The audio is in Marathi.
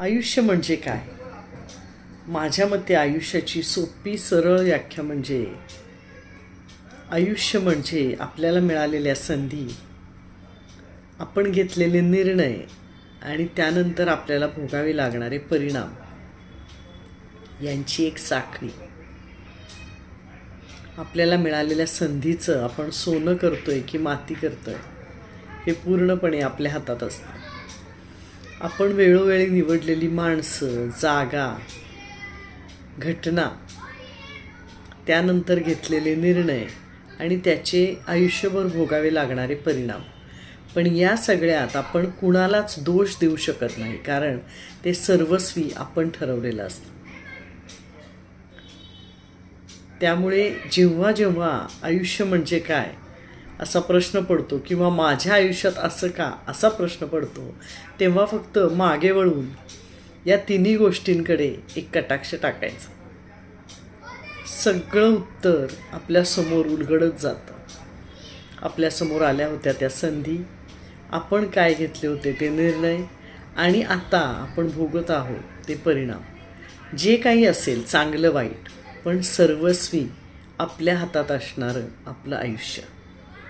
आयुष्य म्हणजे काय? माझ्या मते आयुष्याची सोपी सरळ व्याख्या म्हणजे आयुष्य म्हणजे आपल्याला मिळालेल्या संधी आपण घेतलेले निर्णय आणि त्यानंतर आपल्याला भोगावे लागणारे परिणाम यांची एक साखळी. आपल्याला मिळालेल्या संधीचं आपण सोनं करतोय की माती करतोय हे पूर्णपणे आपल्या हातात असतं. आपण वेळोवेळी निवडलेली माणसं जागा घटना त्यानंतर घेतलेले निर्णय आणि त्याचे आयुष्यभर भोगावे लागणारे परिणाम. पण या सगळ्यात आपण कुणालाच दोष देऊ शकत नाही कारण ते सर्वस्वी आपण ठरवलेलं असतं. त्यामुळे जेव्हा जेव्हा आयुष्य म्हणजे काय असा प्रश्न पडतो किंवा माझ्या आयुष्यात असं का असा प्रश्न पडतो तेव्हा फक्त मागे वळून या तिन्ही गोष्टींकडे एक कटाक्ष टाकायचं. सगळं उत्तर आपल्यासमोर उलगडत जातं. आपल्यासमोर आल्या होत्या त्या संधी. आपण काय घेतले होते ते निर्णय आणि आता आपण भोगत आहोत ते परिणाम. जे काही असेल चांगलं वाईट पण सर्वस्वी आपल्या हातात असणारं आपलं आयुष्य.